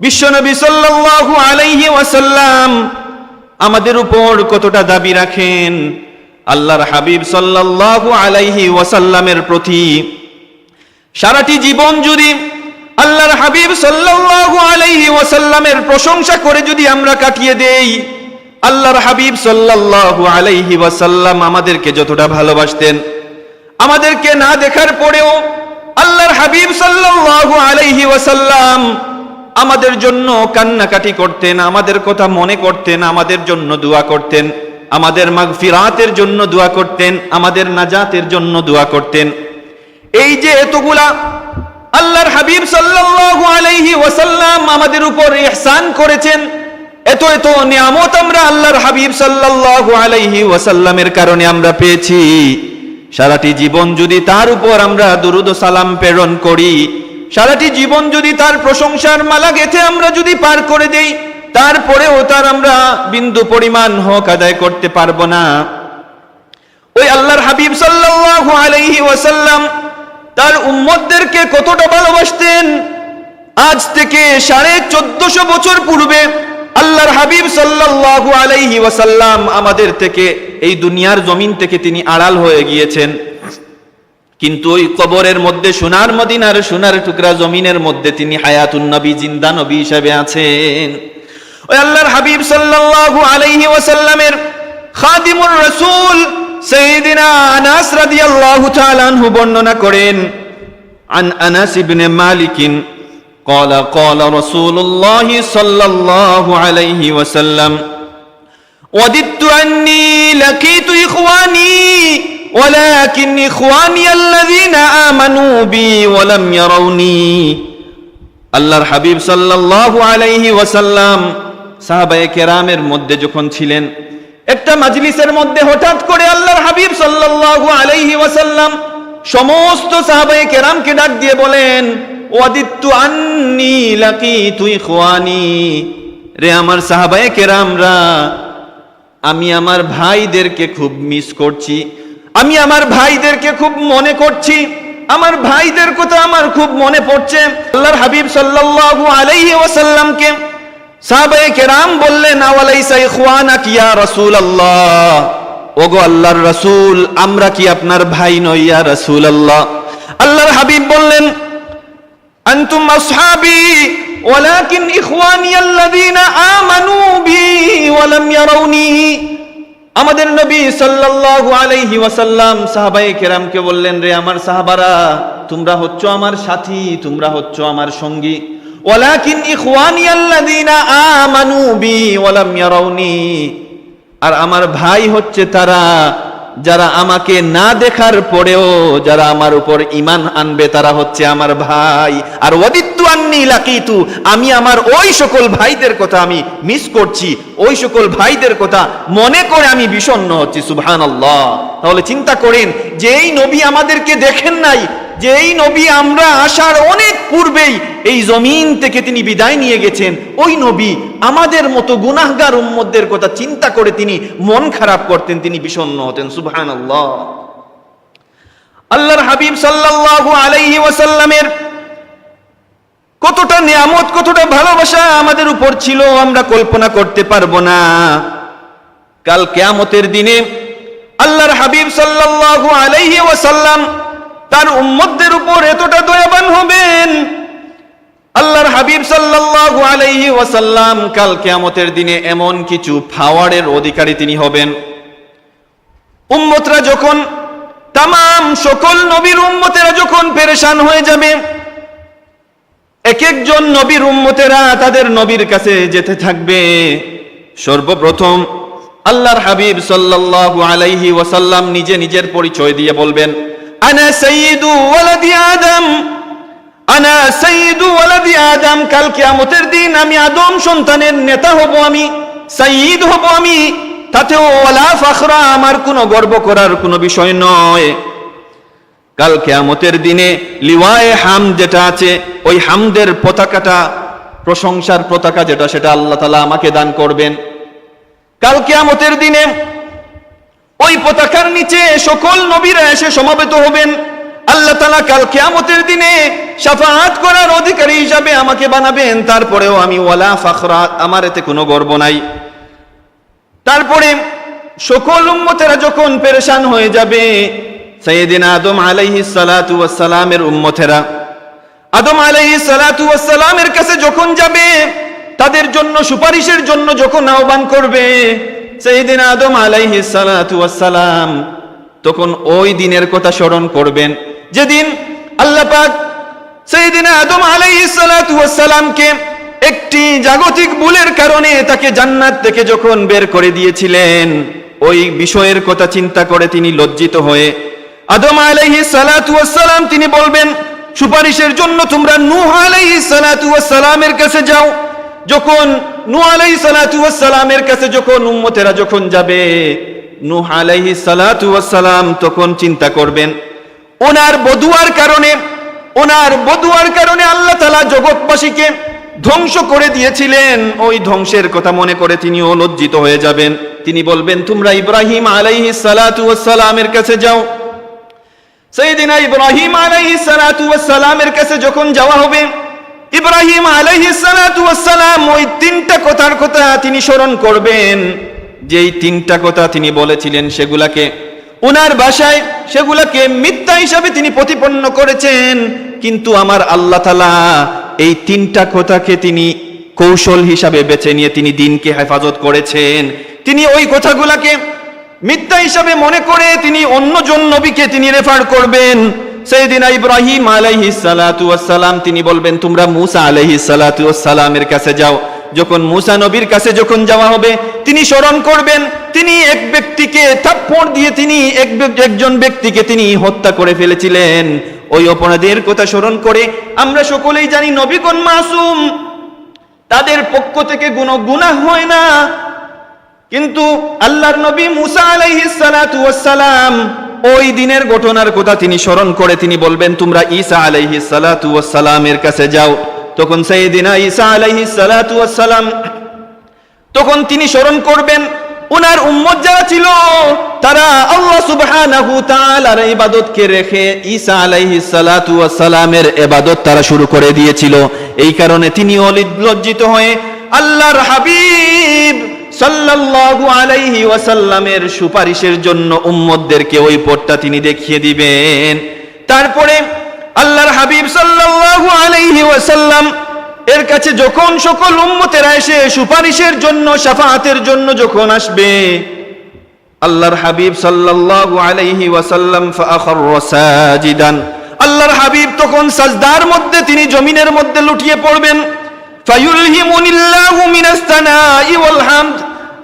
বিশ্বনবী সাল্লাল্লাহু আলাইহি ওয়াসাল্লাম আমাদের উপর কতটা দাবি রাখেন? আল্লাহর হাবিব সাল্লাল্লাহু আলাইহি ওয়াসাল্লামের প্রতি সারাটি জীবন যদি আল্লাহর হাবিব সাল্লাল্লাহু আলাইহি ওয়াসাল্লামের প্রশংসা করে যদি আমরা কাটিয়ে দেই, আল্লাহর হাবিব সাল্লাল্লাহু আলাইহি ওয়াসাল্লাম আমাদেরকে যতটা ভালোবাসতেন, আমাদেরকে না দেখার পরেও আল্লাহর হাবিব সাল্লাল্লাহু আলাইহি ওয়াসাল্লাম আমাদের জন্য কান্নাকাটি করতেন, আমাদের কথা মনে করতেন, আমাদের জন্য দোয়া করতেন, আমাদের মাগফিরাতের জন্য দোয়া করতেন, আমাদের নাজাতের জন্য দোয়া করতেন। এই যে এতগুলা আল্লাহর হাবিব সাল্লাল্লাহু আলাইহি ওয়াসাল্লাম আমাদের উপর ইহসান করেছেন, এত এত নিয়ামত আমরা আল্লাহর হাবিব সাল্লাল্লাহু আলাইহি ওয়াসাল্লামের কারণে আমরা পেয়েছি। সারাটি জীবন যদি তার উপর আমরা দুরুদ সালাম প্রেরণ করি সারাটি জীবন যদি তার প্রশংসার মালা গেথে আমরা যদি পার করে দেই, তারপরেও তার আমরা বিন্দু পরিমাণ হক আদায় করতে পারব না। ওই আল্লাহর হাবিব সাল্লাল্লাহু আলাইহি ওয়াসাল্লাম তার উম্মতদেরকে কতটা ভালোবাসতেন? আজ থেকে সাড়ে চোদ্দশো বছর পূর্বে আল্লাহর হাবিব সাল্লাল্লাহু আলাইহি ওয়াসাল্লাম আমাদের থেকে, এই দুনিয়ার জমিন থেকে তিনি আড়াল হয়ে গিয়েছেন। কিন্তু ওই কবরের মধ্যে সোনার মদিনার সোনার টুকরা জমিনের মধ্যে তিনি হায়াতুন নবী জিন্দা নবী হিসেবে আছেন ওই আল্লাহর হাবিব সাল্লাল্লাহু আলাইহি ওয়াসাল্লামের খাদিমুর রাসূল সাইয়্যিদিনা আনাস রাদিয়াল্লাহু তাআলা আনহু বর্ণনা করেন عن أنس بن مالك قال قال رسول الله صلى الله عليه وسلم وددت أني لقيت إخواني ولكن إخواني الذين آمنوا بي ولم يروني আল্লাহর হাবিব সাল্লাল্লাহু আলাইহি ওয়াসাল্লাম সাহাবায়ে কেরামের মধ্যে যখন ছিলেন একটা মাজলিসের মধ্যে হঠাৎ করে আল্লাহর হাবিব সাল্লাল্লাহু আলাইহি ওয়াসাল্লাম সমস্ত সাহাবায়ে কেরামকে ডাক দিয়ে বলেন ওয়াদিত্তু আন্নি লাকিতু ইখওয়ানি রে আমার সাহাবায়ে কেরামরা আমি আমার ভাইদেরকে খুব মিস করছি আমি আমার ভাইদেরকে খুব মনে করছি। আমার ভাইদের কথা আমার খুব মনে পড়ছে। আল্লাহর হাবিব সাল্লাল্লাহু আলাইহি ওয়াসাল্লামকে সাহাবায়ে কেরাম বললেন, আওয়ালাইসা ইখওয়ানাক ইয়া রাসূলুল্লাহ? ওগো আল্লাহর রাসূল, আমরা কি আপনার ভাই নই ইয়া রাসূলুল্লাহ? আল্লাহর হাবিব বললেন, আনতুম আসহাবি, ওয়ালাকিন ইখওয়ানি আল্লাযীনা আমানু বি ওয়া লাম ইয়ারাউনি আমাদের নবী সাল্লাল্লাহু আলাইহি ওয়াসাল্লাম সাহাবায়ে কেরামকে বললেন, রে আমার সাহাবারা, তোমরা হচ্ছ আমার সাথী, তোমরা হচ্ছ আমার সঙ্গী। ওয়ালাকিন ইখওয়ানি আল্লাযিনা আমানু বি ওয়ালাম ইয়ারাউনি। আর আমার ভাই হচ্ছে তারা যারা আমাকে না দেখার পরেও যারা আমার উপর ইমান আনবে, তারা হচ্ছে আমার ভাই। আর অদিত্য আন্নি লাকিতু, আমি আমার ওই সকল ভাইদের কথা আমি মিস করছি, ওই সকল ভাইদের কথা মনে করে আমি বিষণ্ণ হচ্ছি, সুবহানাল্লাহ। তাহলে চিন্তা করেন যে এই নবী আমাদেরকে দেখেন নাই যে এই নবী আমরা আসার অনেক পূর্বেই এই জমিন থেকে তিনি বিদায় নিয়ে গেছেন, ওই নবী আমাদের মতো গুনাহগার উম্মদের কথা চিন্তা করে তিনি মন খারাপ করতেন, তিনি বিষণ্ণ হতেন সুবহান আল্লাহ আল্লাহর হাবিব সাল্লাল্লাহু আলাইহি ওয়াসাল্লামের কতটা নিয়ামত, কতটা ভালোবাসা আমাদের উপর ছিল, আমরা কল্পনা করতে পারব না। কাল কেয়ামতের দিনে আল্লাহর হাবিব সাল্লাল্লাহু আলাইহি ওয়াসাল্লাম তার উম্মতদের উপর এতটা দয়াবান হবেন। আল্লাহর হাবিব সাল্লাল্লাহু আলাইহি ওয়াসাল্লাম কাল কিয়ামতের দিনে এমন কিছু পাওয়ারের অধিকারী তিনি হবেন। উম্মতরা যখন তাম সকল নবীর উম্মতেরা যখন পেরেশান হয়ে যাবে, এক একজন নবীর উম্মতেরা তাদের নবীর কাছে যেতে থাকবে। সর্বপ্রথম আল্লাহর হাবিব সাল্লাল্লাহু আলাইহি ওয়াসাল্লাম নিজে নিজের পরিচয় দিয়ে বলবেন আনা সাইয়্যিদু ওয়ালাদি আদম। আনা সাইয়্যিদু ওয়ালাদি আদম, কাল কিয়ামতের দিন আমি আদম সন্তানের নেতা হব আমি, সাইয়্যিদ হব আমি। তাতেও ওয়ালা ফাখরা আমার কোনো গর্ব করার কোনো বিষয় নয়। কাল কেয়ামতের দিনে লিওয়ায়ে হাম যেটা আছে, ওই হামদের পতাকাটা, প্রশংসার পতাকা যেটা, সেটা আল্লাহ তালা আমাকে দান করবেন। কাল কেয়ামতের দিনে ওই পতাকার নিচে সকল নবীরা এসে সমাবেত হবেন। আল্লাহ তালা কাল কেয়ামতের দিনে সাফাত করার অধিকারী হিসাবে আমাকে বানাবেন। তারপরেও আমি ওয়ালা ফাখরা, আমার এতে কোনো গর্ব নাই। তারপরে সকল উম্মতেরা যখন পেরেশান হয়ে যাবে সৈয়দিন আদম আলাইহি সালাতু ওয়াসসালামের উম্মতেরা। আদম আলাইহি সালাতু ওয়াসসালামের কাছে যখন যাবে, তাদের জন্য সুপারিশের জন্য যখন আহ্বান করবে সৈয়দিন আদম আলাইহি ওয়াসসালাম তখন ওই দিনের কথা স্মরণ করবেন। যেদিন আল্লাহ পাক সেইদিন আদম আলাইহিস সালাতু একটি জাগতিক ভুলের কারণে তাকে জান্নাত থেকে যখন বের করে দিয়েছিলেন, ওই বিষয়ের কথা চিন্তা করে তিনি লজ্জিত হয়ে আদম আলাইহিস সালাতু ওয়াসসালাম তিনি বলবেন, সুপারিশের জন্য তোমরা নূহ আলাইহিস সালাতু ওয়াসসালামের কাছে যাও। যখন নূহ আলাইহিস সালাতু ওয়াসসালামের কাছে যখন উম্মতেরা যখন যাবে, নূহ আলাইহিস সালাতু ওয়াসসালাম তখন চিন্তা করবেন, ওনার বদুয়ার কারণে, ওনার বদুয়ার কারণে আল্লাহ তালা জগৎবাসীকে ধ্বংস করে দিয়েছিলেন। ওই ধ্বংসের কথা মনে করে তিনিও লজ্জিত হয়ে যাবেন। তিনি বলবেন, তোমরা ইব্রাহিম আলাইহি সালাতু সালামের কাছে যাও। সেইদিনা ইব্রাহিম আলাইহি সালাতু সালামের কাছে যখন যাওয়া হবে ইব্রাহিম আলাইহি সালাম ওই তিনটা কথার কথা তিনি স্মরণ করবেন। যেই তিনটা কথা তিনি বলেছিলেন সেগুলাকে ওনার ভাষায় সেগুলাকে মিথ্যা হিসাবে তিনি প্রতিপন্ন করেছেন। কিন্তু আমার আল্লাহ তালা এই তিনটা কথাকে তিনি কৌশল হিসাবে বেছে নিয়ে তিনি দিনকে হেফাজত করেছেন। তিনি ওই কথাগুলাকে মিথ্যা হিসাবে মনে করে তিনি অন্যজন নবীকে তিনি রেফার করবেন। সেইদিন ইব্রাহিম আলাইহি সালাম তিনি বলবেন, তোমরা মুসা আলাইহি সালাতু সালামের কাছে যাও। যখন মুসা নবীর কাছে যখন যাওয়া হবে, তিনি স্মরণ করবেন, তিনি এক ব্যক্তিকে থাপ্পড় দিয়ে তিনি এক একজন ব্যক্তিকে তিনি হত্যা করে ফেলেছিলেন। ওই অপরাধের কথা স্মরণ করে আমরা সকলেই জানি, নবীগণ মাসুম, তাদের পক্ষ থেকে কোনো গুনাহ হয় না। কিন্তু আল্লাহর নবী মুসা আলাইহিস সালাতু ওয়াসসালাম ওই দিনের ঘটনার কথা তিনি স্মরণ করে তিনি বলবেন, তোমরা ঈসা আলাইহিস সালাতু ওয়াসসালামের কাছে যাও। তখন সাইয়েদিনা ঈসা আলাইহিস সালাতু ওয়াসসালাম তখন তিনি স্মরণ করবেন, উনার উম্মত যারা ছিল, তারা আল্লাহ সুবহানাহু তাআলার ইবাদতকে রেখে ঈসা আলাইহিস সালাতু ওয়াস সালামের ইবাদত তারা শুরু করে দিয়েছিল। এই কারণে তিনি লজ্জিত হয়ে আল্লাহর হাবিব সাল্লাল্লাহু আলাইহি ওয়াসাল্লামের সুপারিশের জন্য উম্মতদেরকে ওই পথটা তিনি দেখিয়ে দিবেন। তারপরে আল্লাহর হাবিব সাল্লাল্লাহু আলাইহি ওয়াসাল্লাম এর কাছে যখন সকল উম্মতেরা এসে সুপারিশের জন্য শাফাআতের জন্য যখন আসবে, আল্লাহর হাবিব সাল্লাল্লাহু আলাইহি ওয়াসাল্লাম সাজিদান। আল্লাহর হাবিব তখন সাজদার মধ্যে, তিনি জমিনের মধ্যে লুটিয়ে পড়বেন। ফায়ুলহিমুনিল্লাহু মিনাস সানাই ওয়াল হামদ।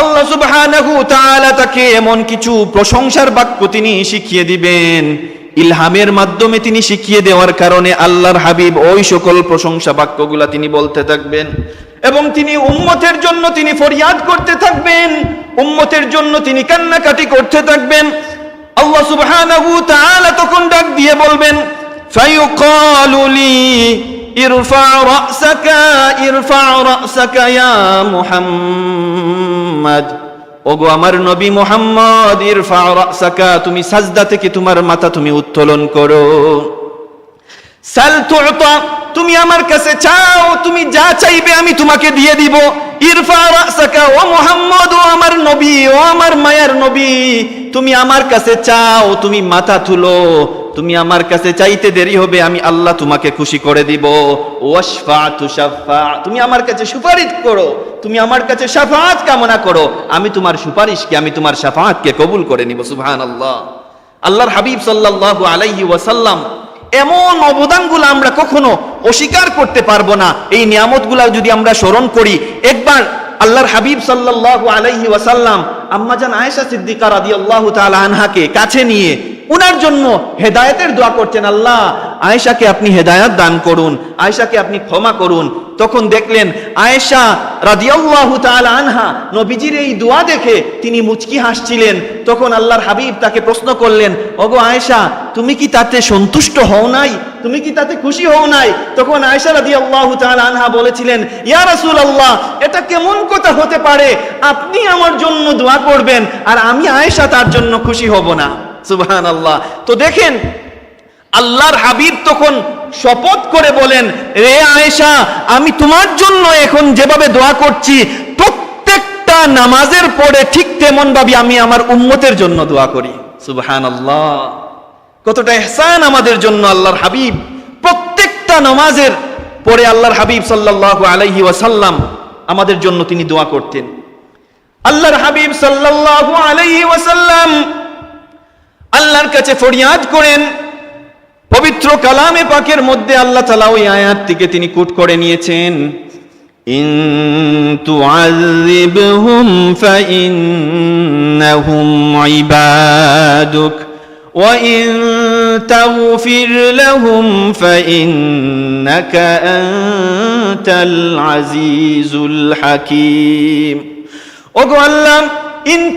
আল্লাহ সুবহানাহু তাআলা তাকে এমন কিছু প্রশংসার বাক্য তিনি শিখিয়ে দিবেন। ইলহামের মাধ্যমে তিনি শিখিয়ে দেওয়ার কারণে আল্লাহর হাবিব ওই সকল প্রশংসা বাক্যগুলা তিনি বলতে থাকবেন। এবং তিনি উম্মতের জন্য তিনি ফরিয়াদ করতে থাকবেন। উম্মতের জন্য তিনি কান্নাকাটি করতে থাকবেন। আল্লাহ সুবহানাহু তাআলা তখন ডাক দিয়ে বলবেন ফায়ুকালু লি ইরফা রাসাকা ইরফা রাসাকা ইয়া মুহাম্মদ। ওগো আমার নবী মোহাম্মদ, ইরফা রাসাকা, তুমি সাজদা থেকে তোমার মাথা তুমি উত্তোলন করো। সাল তুমি আমার কাছে চাও, তুমি যা চাইবে আমি তোমাকে দিয়ে দিব। ইরফা রাসাকা, ও মোহাম্মদ, ও আমার নবী, ও আমার মায়ার নবী, তুমি আমার কাছে চাও, তুমি মাথা তুলো। তুমি আমার কাছে চাইতে দেরি হবে, আমি আল্লাহ তোমাকে খুশি করে দিব। তুমি আমার কাছে সুপারিশ করো, তুমি আমার কাছে সাফাত কামনা করো, আমি তোমার সুপারিশকে, আমি তোমার সাফাতকে কবুল করে নিব, সুবহানাল্লাহ। আল্লাহর হাবিব সাল্লাল্লাহু আলাইহি ওয়াসাল্লাম, এমন অবদানগুলো আমরা কখনো অস্বীকার করতে পারব না। এই নিয়ামতগুলা যদি আমরা স্মরণ করি, একবার আল্লাহর হাবিব সাল্লাল্লাহু আলাইহি ওয়াসাল্লাম, আম্মাজান আয়েশা সিদ্দিকা রাদিয়াল্লাহু তাআলা আনহাকে কাছে নিয়ে উনার জন্য হেদায়তের দোয়া করছেন, আল্লাহ, আয়েশাকে আপনি হেদায়েত দান করুন, আয়েশাকে আপনি ক্ষমা করুন। তখন দেখলেন আয়েশা রাদিয়াল্লাহু তাআলা আনহা নবীজির এই দোয়া দেখে তিনি মুচকি হাসছিলেন। তখন আল্লাহর হাবিব তাকে প্রশ্ন করলেন, ওগো আয়েশা, তুমি কি তাতে সন্তুষ্ট হও নাই? তুমি কি তাতে খুশি হও নাই? তখন আয়েশা রাদিয়াল্লাহু তাআলা আনহা বলেছিলেন, ইয়া রাসূলুল্লাহ, এটা কেমন কথা হতে পারে? আপনি আমার জন্য দোয়া করবেন, আর আমি আয়েশা তার জন্য খুশি হব না। সুবহানাল্লাহ। তো দেখেন, আল্লাহর হাবিব তখন শপথ করে বলেন, রে আয়েশা, আমি তোমার জন্য এখন যেভাবে দোয়া করছি, প্রত্যেকটা নামাজের পরে ঠিক তেমন ভাবে আমি আমার উম্মতের জন্য দোয়া করি। সুবহান আল্লাহ কতটা এহসান আমাদের জন্য আল্লাহর হাবিব। প্রত্যেকটা নামাজের পরে আল্লাহর হাবিব সাল্লাল্লাহু আলাইহি ওয়াসাল্লাম আমাদের জন্য তিনি দোয়া করতেন। আল্লাহর হাবিব সাল্লাল্লাহু আলাইহি ওয়াসাল্লাম আল্লাহর কাছে ফরিয়াদ করেন। পবিত্র কালামে পাকের মধ্যে আল্লাহ তালা ওই আয়াতটিকে তিনি কুট করে নিয়েছেন। ইন তুআযিবহুম ফাইন্নাহুম ইবাদুক, ওয়া ইন তাগফির লাহুম ফাইন্নাকা আনতাল আজিজুল হাকীম। ওগো আল্লাহ, ইন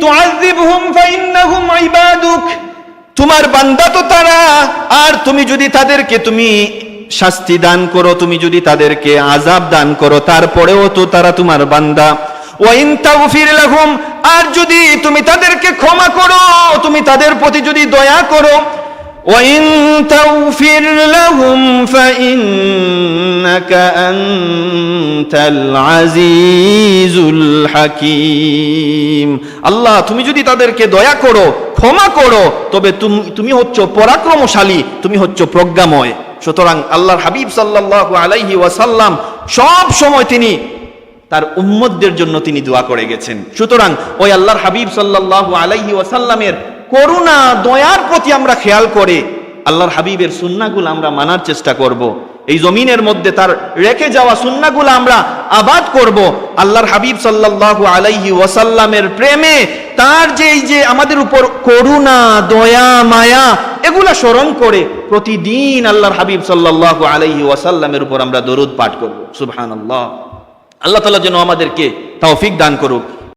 ফাইন হুম আইবাদুক তোমার বান্দা তো তারা। আর তুমি যদি তাদেরকে তুমি শাস্তি দান করো, তুমি যদি তাদেরকে আজাব দান করো, তারপরেও তো তারা তোমার বান্দা। ওয়াইন তাগফির লাহুম, আর যদি তুমি তাদেরকে ক্ষমা করো, তুমি তাদের প্রতি যদি দয়া করো ওয়াইন তাগফির লাহুম ফাইন্নাকা আনতাল আজিজুল হাকিম। আল্লাহ, তুমি যদি তাদেরকে দয়া করো ক্ষমা করো, তবে তুমি তুমি হচ্ছ পরাক্রমশালী, তুমি হচ্ছ প্রজ্ঞাময় সুতরাং আল্লাহর হাবিব সাল্লাল্লাহু আলাইহি ওয়াসাল্লাম সব সময় তিনি তার উম্মতদের জন্য তিনি দোয়া করে গেছেন সুতরাং ওই আল্লাহর হাবিব সাল্লাল্লাহু আলাইহি ওয়াসাল্লামের করুণা, দয়ার প্রতি আমরা খেয়াল করে আল্লাহর হাবিবের সুন্নাগুলো আমরা মানার চেষ্টা করব। এই জমিনের মধ্যে তার রেখে যাওয়া সুন্নাগুলো আমরা আবাদ করব। আল্লাহর হাবিব সাল্লাল্লাহু আলাইহি ওয়াসাল্লামের প্রেমে তার যে এই যে আমাদের উপর করুণা, দয়া, মায়া, এগুলা স্মরণ করে প্রতিদিন আল্লাহর হাবিব সাল্লাল্লাহু আলাইহি ওয়াসাল্লামের উপর আমরা দরুদ পাঠ করব। সুবহানাল্লাহ। আল্লাহ তালা যেন আমাদেরকে তৌফিক দান করুক।